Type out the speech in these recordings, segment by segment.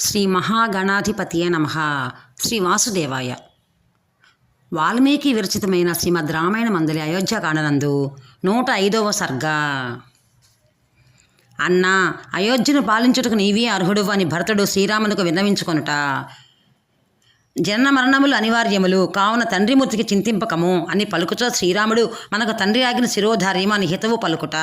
శ్రీ మహాగణాధిపతియే నమ. శ్రీ వాసుదేవాయ. వాల్మీకి విరచితమైన శ్రీమద్ రామాయణ మందలి అయోధ్యకాండనందు నూట ఐదవ సర్గ. అన్నా అయోధ్యను పాలించుటకు నీవే అర్హుడు అని భరతుడు శ్రీరామునకు విన్నవించుకొనుట. జనన మరణములు అనివార్యములు కావున తండ్రిమూర్తికి చింతింపకము అని పలుకుతో శ్రీరాముడు మనకు తండ్రి ఆగిన శిరోధార్యము అని హితవు పలుకుట.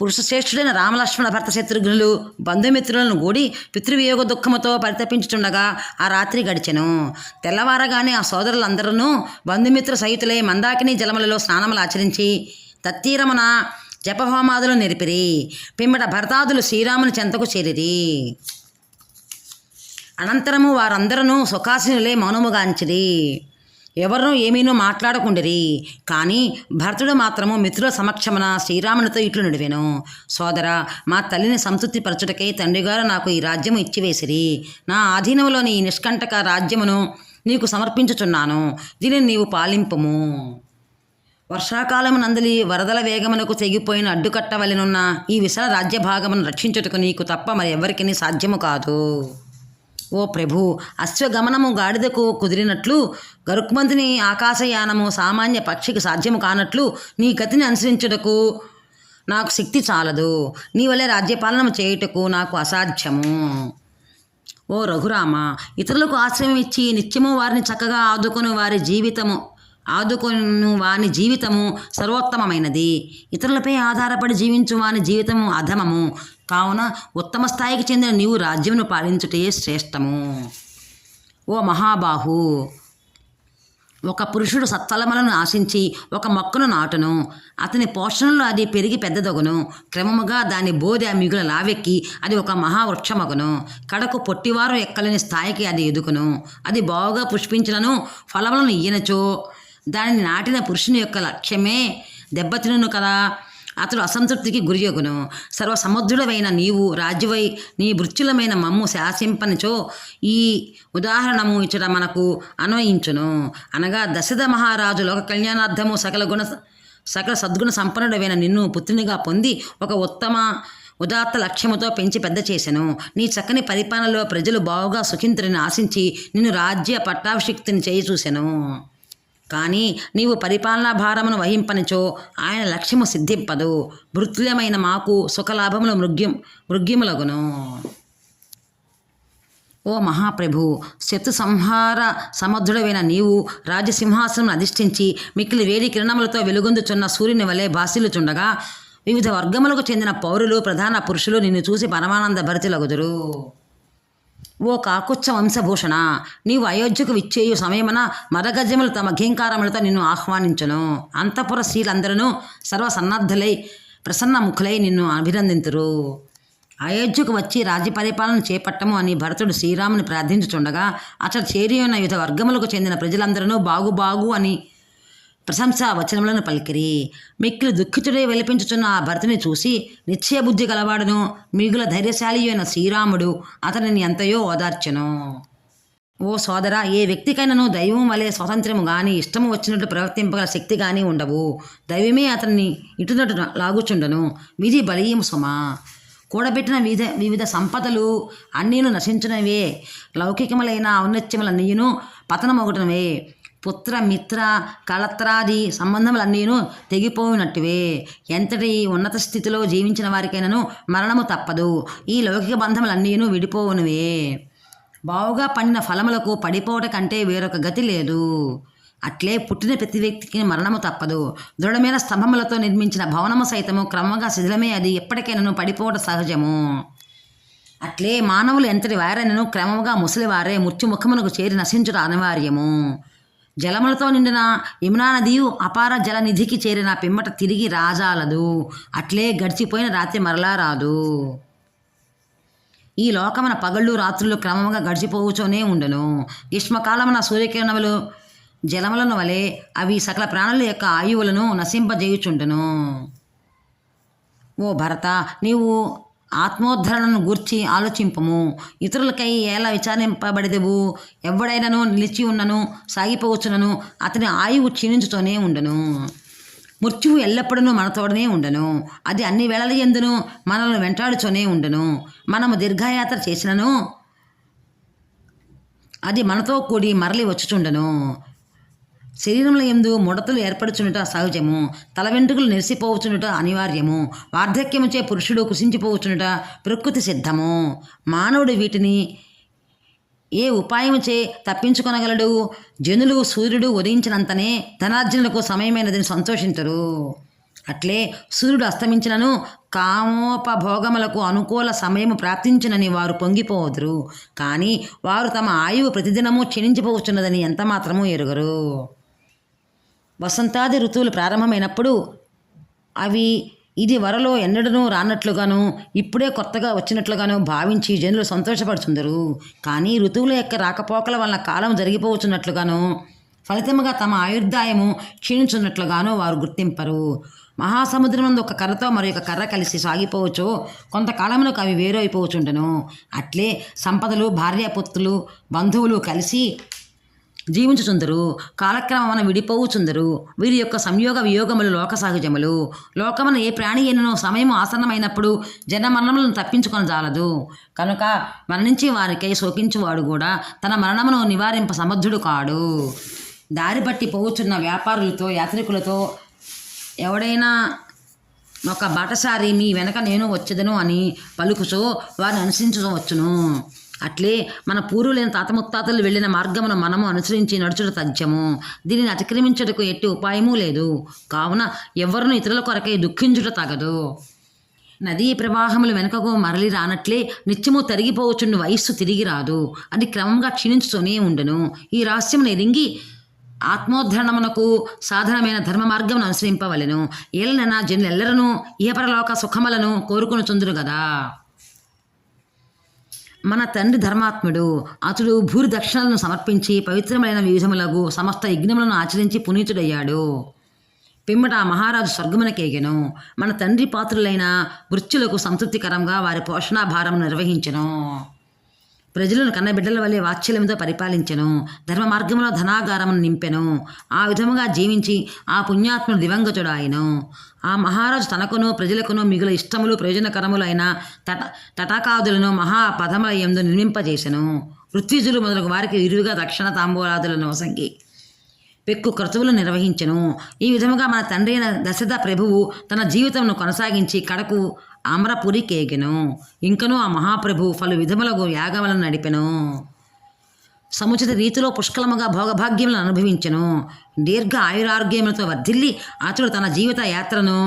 పురుషశ్రేష్ఠుడైన రామలక్ష్మణ భర్త శత్రుఘ్నులు బంధుమిత్రులను గూడి పితృవియోగ దుఃఖముతో పరితపించుచుండగా ఆ రాత్రి గడిచెను. తెల్లవారగానే ఆ సోదరులందరూ బంధుమిత్ర సహితులై మందాకిని జలములలో స్నానములు ఆచరించి తత్తీరమున జపహోమాదులు నెరిపిరి పిమ్మట భరతాదులు శ్రీరాముని చెంతకు చేరిరి. అనంతరము వారందరూ సుఖాసీనులే మౌనముగాంచిరి ఎవరూ ఏమీనూ మాట్లాడకుండిరి. కానీ భరతుడు మాత్రము మిత్రుల సమక్షమున శ్రీరామునితో ఇట్లు నడివెను. సోదర మా తల్లిని సంతృప్తి పరచుటకై తండ్రిగారు నాకు ఈ రాజ్యము ఇచ్చివేసిరి నా ఆధీనంలోని ఈ నిష్కంటక రాజ్యమును నీకు సమర్పించుచున్నాను. దీనిని నీవు పాలింపుము. వర్షాకాలము నందలి వరదల వేగమునకు తెగిపోయిన అడ్డుకట్టవలెనున్న ఈ విశాల రాజ్యభాగమును రక్షించుటకు నీకు తప్ప మరి ఎవరికీ సాధ్యము కాదు. ఓ ప్రభు అశ్వగమనము గాడిదకు కుదిరినట్లు గరుక్మంతుని ఆకాశయానము సామాన్య పక్షికి సాధ్యము కానట్లు నీ గతిని అనుసరించుటకు నాకు శక్తి చాలదు. నీ వల్లే రాజ్యపాలనము చేయుటకు నాకు అసాధ్యము. ఓ రఘురామ ఇతరులకు ఆశ్రయం ఇచ్చి నిత్యము వారిని చక్కగా ఆదుకొని వారి జీవితము ఆదుకొను వాని జీవితము సర్వోత్తమమైనది. ఇతరులపై ఆధారపడి జీవించు వాని జీవితము అధమము. కావున ఉత్తమ స్థాయికి చెందిన నీవు రాజ్యమును పాలించుటే శ్రేష్టము. ఓ మహాబాహు! ఒక పురుషుడు సత్ఫలములను ఆశించి ఒక మొక్కను నాటును. అతని పోషణలో అది పెరిగి పెద్దదగును. క్రమముగా దాని బోధె మిగుల లావెక్కి అది ఒక మహావృక్షమగును. కడకు పొట్టివారు ఎక్కలేని స్థాయికి అది ఎదుగును. అది బాగా పుష్పించినను ఫలములను ఇయ్యనచో. దానిని నాటిన పురుషుని యొక్క లక్ష్యమే దెబ్బతినను కదా. అతడు అసంతృప్తికి గురియగును సర్వసముద్రుడమైన నీవు రాజువై నీ భృత్యులమైన మమ్ము శాసింపనిచో ఈ ఉదాహరణము ఇచ్చట మనకు అన్వయించును. అనగా దశరథ మహారాజు లోక కళ్యాణార్థము సకల గుణ సకల సద్గుణ సంపన్నుడమైన నిన్ను పుత్రునిగా పొంది ఒక ఉత్తమ ఉదాత్త లక్ష్యముతో పెంచి పెద్ద చేశాను నీ చక్కని పరిపాలనలో ప్రజలు బావుగా సుఖింతుని ఆశించి నిన్ను రాజ్య పట్టాభిషిక్తిని చేయి చూసెను కానీ నీవు పరిపాలనా భారమును వహింపనిచో ఆయన లక్ష్యము సిద్ధింపదు. మృతుల్యమైన మాకు సుఖలాభములు మృగ్యం మృగ్యములగును. ఓ మహాప్రభు శత్రు సంహార సముద్రుడమైన నీవు రాజసింహాసనం అధిష్ఠించి మిక్కిలి వేడి కిరణములతో వెలుగొందుచున్న సూర్యుని వలె భాసిల్లుచుండగా వివిధ వర్గములకు చెందిన పౌరులు ప్రధాన పురుషులు నిన్ను చూసి పరమానంద భరితలగుదురు. ఓ కాకుచ్చ వంశభూషణ నీవు అయోధ్యకు విచ్చేయు సమయమున మరగజములు తమ ఘీంకారములతో నిన్ను ఆహ్వానించును. అంతఃపుర స్త్రీలందరూ సర్వసన్నద్ధులై ప్రసన్న ముఖులై నిన్ను అభినందింతురు. అయోధ్యకు వచ్చి రాజ్య పరిపాలన చేపట్టము అని భరతుడు శ్రీరాముని ప్రార్థించుచుండగా అతడు చేరి ఉన్న వివిధ వర్గములకు చెందిన ప్రజలందరూ బాగు బాగు అని ప్రశంసా వచనములను పలికిరి. మిక్కిలి దుఃఖితుడే వెలిపించుచున్న ఆ భర్తని చూసి నిశ్చయబుద్ధి గలవాడును. మిగుల ధైర్యశాలి అయిన శ్రీరాముడు అతనిని ఎంతయో ఓదార్చెను. ఓ సోదర ఏ వ్యక్తికైనాను దైవం వలె స్వాతంత్ర్యము గాని ఇష్టము వచ్చినట్టు ప్రవర్తింపగల శక్తి గాని ఉండవు. దైవమే అతన్ని ఇటునటు లాగుచుండను. విధి బలీయం సుమా. కూడబెట్టిన వివిధ వివిధ సంపదలు అన్నీను నశించినవే. లౌకికములైన ఔన్నత్యములన్నీయును పతనమొగటవే పుత్ర మిత్ర కళత్రాది సంబంధములన్నీను తెగిపోయినట్టువే. ఎంతటి ఉన్నత స్థితిలో జీవించిన వారికైనాను మరణము తప్పదు. ఈ లౌకిక బంధములన్నీను విడిపోవునువే. బావుగా పండిన ఫలములకు పడిపోవట కంటే వేరొక గతి లేదు. అట్లే పుట్టిన ప్రతి వ్యక్తికి మరణము తప్పదు. దృఢమైన స్తంభములతో నిర్మించిన భవనము సైతము క్రమంగా శిథిలమే అది ఎప్పటికైనాను పడిపోవట సహజము. అట్లే మానవులు ఎంతటి వారైనను క్రమముగా ముసలివారే మృత్యుముఖమునకు చేరి నశించుట అనివార్యము. జలములతో నిండిన యమునా నదియు అపార జలనిధికి చేరిన పిమ్మట తిరిగి రాజాలదు. అట్లే గడిచిపోయిన రాత్రి మరలా రాదు. ఈ లోకమున పగళ్ళు రాత్రులు క్రమంగా గడిచిపోవచ్చోనే ఉండను. గ్రీష్మకాలమున సూర్యకిరణములు జలములను వలె అవి సకల ప్రాణుల యొక్క ఆయువులను నశింపజేయుచుండును. ఓ భరత నీవు ఆత్మోద్ధరణను గూర్చి ఆలోచింపము. ఇతరులకై ఎలా విచారింపబడేదవు? ఎవడైనను నిలిచి ఉన్నను సాగిపోవచ్చునను అతని ఆయువు క్షీణించుతూనే ఉండను. మృత్యువు ఎల్లప్పుడూ మనతోడనే ఉండను. అది అన్ని వేళల ఎందును మనల్ని వెంటాడుచూనే ఉండను. మనము దీర్ఘయాత్ర చేసినను అది మనతో కూడి మరలి వచ్చుచుండను. శరీరంలో ఎందు ముడతలు ఏర్పడుచునుట సహజము తల వెంట్రుకలు నెరిసిపోవచ్చునుట అనివార్యము వార్ధక్యముచే పురుషుడు కుసించిపోవచ్చునుట ప్రకృతి సిద్ధము. మానవుడు వీటిని ఏ ఉపాయముచే తప్పించుకొనగలడు? జనులు సూర్యుడు ఉదయించినంతనే ధనార్జనులకు సమయమైనదని సంతోషించరు అట్లే సూర్యుడు అస్తమించినను కామోపభోగములకు అనుకూల సమయము ప్రాప్తించినని వారు పొంగిపోవదురు కానీ వారు తమ ఆయువు ప్రతిదినము క్షీణించిపోవచ్చున్నదని ఎంతమాత్రమూ ఎరుగరు. వసంతాది ఋతువులు ప్రారంభమైనప్పుడు అవి ఇది వరలో ఎన్నడనూ రానట్లుగాను ఇప్పుడే కొత్తగా వచ్చినట్లుగాను భావించి జనులు సంతోషపడుచుందరు. కానీ ఋతువుల యొక్క రాకపోకల వలన కాలం జరిగిపోవచ్చున్నట్లుగాను ఫలితముగా తమ ఆయుర్దాయము క్షీణించున్నట్లుగాను వారు గుర్తింపరు. మహాసముద్రమందు ఒక కర్రతో మరొక కర్ర కలిసి సాగిపోవచ్చు. కొంతకాలమునకు అవి వేరైపోవచ్చుండను అట్లే సంపదలు భార్యాపుత్రులు బంధువులు కలిసి జీవించుచుందరు కాలక్రమమున విడిపోవుచుందరు. వీరి యొక్క సంయోగ వియోగములు లోక సహజములు లోకమున ఏ ప్రాణి అయినను సమయం ఆసన్నమైనప్పుడు జనమరణములను తప్పించుకొని జాలదు. కనుక మరణించి వారికై శోకించువాడు కూడా తన మరణమును నివారింప సమర్థుడు కాడు. దారి బట్టి పోవుచున్న వ్యాపారులతో యాత్రికులతో ఎవడైనా ఒక బాటసారి మీ వెనక నేను వచ్చేదను అని పలుకుచో వారిని అనుసరించవచ్చును అట్లే మన పూర్వులైన తాత ముత్తాతలు వెళ్ళిన మార్గమును మనము అనుసరించి నడుచుట తథ్యము. దీనిని అతిక్రమించుటకు ఎట్టి ఉపాయము లేదు. కావున ఎవరును ఇతరుల కొరకై దుఃఖించుట తగదు. నదీ ప్రవాహములు వెనుకకు మరలి రానట్లే నిత్యము తరిగిపోవచ్చుండు వయస్సు తిరిగి రాదు. అది క్రమంగా క్షీణించుతూనే ఉండను. ఈ రహస్యమును ఎరింగి ఆత్మోద్ధరణమునకు సాధనమైన ధర్మ మార్గమును అనుసరింపవలెను. ఏలనైనా జనులెల్లరనూ ఇహపరలోక సుఖములను కోరుకుని చుందురు గదా? మన తండ్రి ధర్మాత్ముడు అతడు భూరి దక్షిణలను సమర్పించి పవిత్రమైన వివిధములకు సమస్త యజ్ఞములను ఆచరించి పునీతుడయ్యాడు. పిమ్మట మహారాజు స్వర్గమునకేగెను. మన తండ్రి పాత్రులైన వృత్తులకు సంతృప్తికరంగా వారి పోషణాభారం నిర్వహించెను. ప్రజలను కన్నబిడ్డల వలె వాత్సల్యంతో పరిపాలించెను. ధర్మ మార్గంలో ధనాగారమును నింపెను. ఆ విధముగా జీవించి ఆ పుణ్యాత్మను దివంగతుడు ఆయను. ఆ మహారాజు తనకును ప్రజలకును మిగుల ఇష్టములు ప్రయోజనకరములైన తట తటాకాదులను మహాపదముల ఎందు నిర్మింపజేసెను. ఋత్విజులు మొదలగు వారికి ఇరువుగా దక్షిణ తాంబూలాదులను వసంగి పెక్కు క్రతువులు నిర్వహించెను. ఈ విధముగా మన తండ్రి అయిన దశరథ ప్రభువు తన జీవితంను కొనసాగించి కడకు ఆమ్రపురికేగెను ఇంకనూ ఆ మహాప్రభు పలు విధములకు యాగములను నడిపెను. సముచిత రీతిలో పుష్కలముగా భోగభాగ్యములను అనుభవించెను. దీర్ఘ ఆయురారోగ్యములతో వర్ధిల్లి అతడు తన జీవిత యాత్రను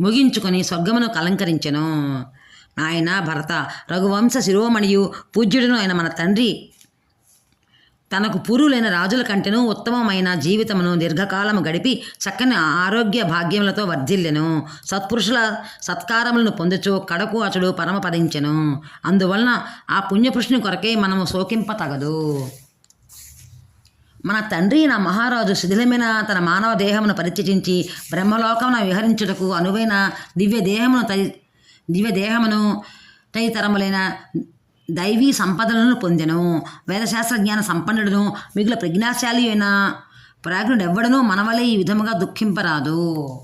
ముగించుకొని స్వర్గమును అలంకరించెను ఆయన భరత రఘువంశ శిరోమణియు పూజ్యుడును అయిన మన తండ్రి తనకు పూర్వులైన రాజుల కంటేనూ ఉత్తమమైన జీవితమును దీర్ఘకాలము గడిపి చక్కని ఆరోగ్య భాగ్యములతో వర్ధిల్లెను. సత్పురుషుల సత్కారములను పొందుచు కడకు అచుడు పరమపదించెను. అందువలన ఆ పుణ్యపురుషుని కొరకే మనము శోకింప తగదు మన తండ్రి నా మహారాజు శిథిలమైన తన మానవ దేహమును పరిత్యజించి బ్రహ్మలోకమున విహరించుటకు అనువైన దివ్య దేహమును తై దివ్య దేహమును తదితరములైన దైవీ సంపదలను పొందెను. వేదశాస్త్ర జ్ఞాన సంపన్నుడును. మిగుల ప్రజ్ఞాశాలి అయిన ప్రాజ్ఞుడెవ్వడనూ మనవలే ఈ విధముగా దుఃఖింపరాదు.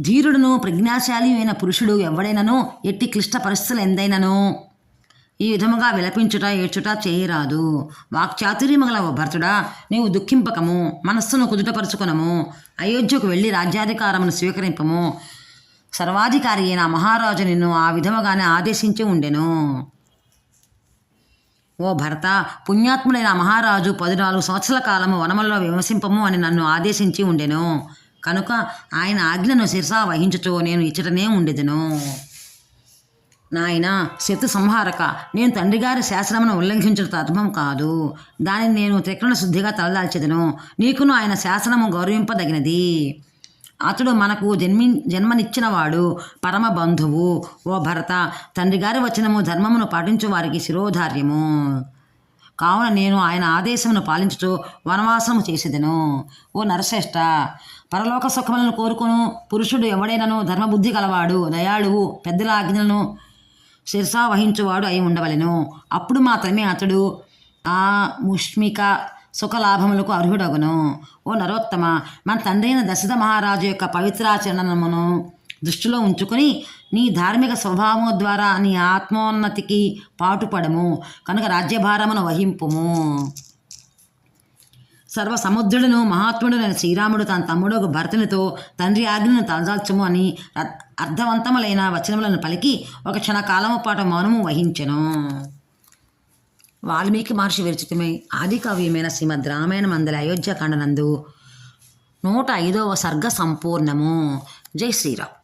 ధీరుడును ప్రజ్ఞాశాలి అయిన పురుషుడు ఎవడైనను ఎట్టి క్లిష్ట పరిస్థితులు ఎందైనను ఈ విధముగా విలపించుట ఏడ్చుట చేయరాదు. వాక్చాతుర్యమగల ఓ భర్తుడా నీవు దుఃఖింపకము మనస్సును కుదుటపరుచుకునము అయోధ్యకు వెళ్ళి రాజ్యాధికారమును స్వీకరింపము సర్వాధికారి అయిన మహారాజు నిన్ను ఆ విధముగానే ఆదేశించి ఉండెను. ఓ భర్త పుణ్యాత్ముడైన మహారాజు పద్నాలుగు సంవత్సరాల కాలము వనములలో విమర్శింపము అని నన్ను ఆదేశించి ఉండెను. కనుక ఆయన ఆజ్ఞను శిరసా వహించుచు నేను ఇచ్చటనే ఉండేదను. నాయన శత్రు సంహారక నేను తండ్రి గారి శాసనమును ఉల్లంఘించడం తత్వం కాదు. దానిని నేను త్రికరణ శుద్ధిగా తలదాల్చెదను. నీకును ఆయన శాసనము గౌరవింపదగినది. అతడు మనకు జన్మి జన్మనిచ్చినవాడు పరమ బంధువు ఓ భరత తండ్రి గారి వచనము ధర్మమును పాటించు వారికి శిరోధార్యము. కావున నేను ఆయన ఆదేశమును పాలించుతూ వనవాసము చేసేదను. ఓ నరశ్రేష్ట పరలోక సుఖములను కోరుకును పురుషుడు ఎవడైనను ధర్మబుద్ధి గలవాడు దయాళువు పెద్దల ఆజ్ఞలను శిరసా వహించువాడు అయి ఉండవలెను. అప్పుడు మాత్రమే అతడు ఆ ముష్మిక సుఖలాభములకు అర్హుడగును. ఓ నరోత్తమ మన తండ్రైన దశద మహారాజు యొక్క పవిత్రాచరణమును దృష్టిలో ఉంచుకొని నీ ధార్మిక స్వభావము ద్వారా నీ ఆత్మోన్నతికి పాటుపడము కనుక రాజ్యభారమును వహింపుము. సర్వ సముద్రుడును మహాత్ముడునైన శ్రీరాముడు తన తమ్ముడు భర్తనితో తండ్రి ఆజ్ఞను తలదాల్చము అని అర్థవంతములైన వచనములను పలికి ఒక క్షణకాలము పాటు మౌనము వహించెను. వాల్మీకి మహర్షి విరచితమై ఆది కావ్యమైన శ్రీమద్ రామాయణ మందల అయోధ్యకాండనందు నూట ఐదవ సర్గ సంపూర్ణము. జై శ్రీరామ్.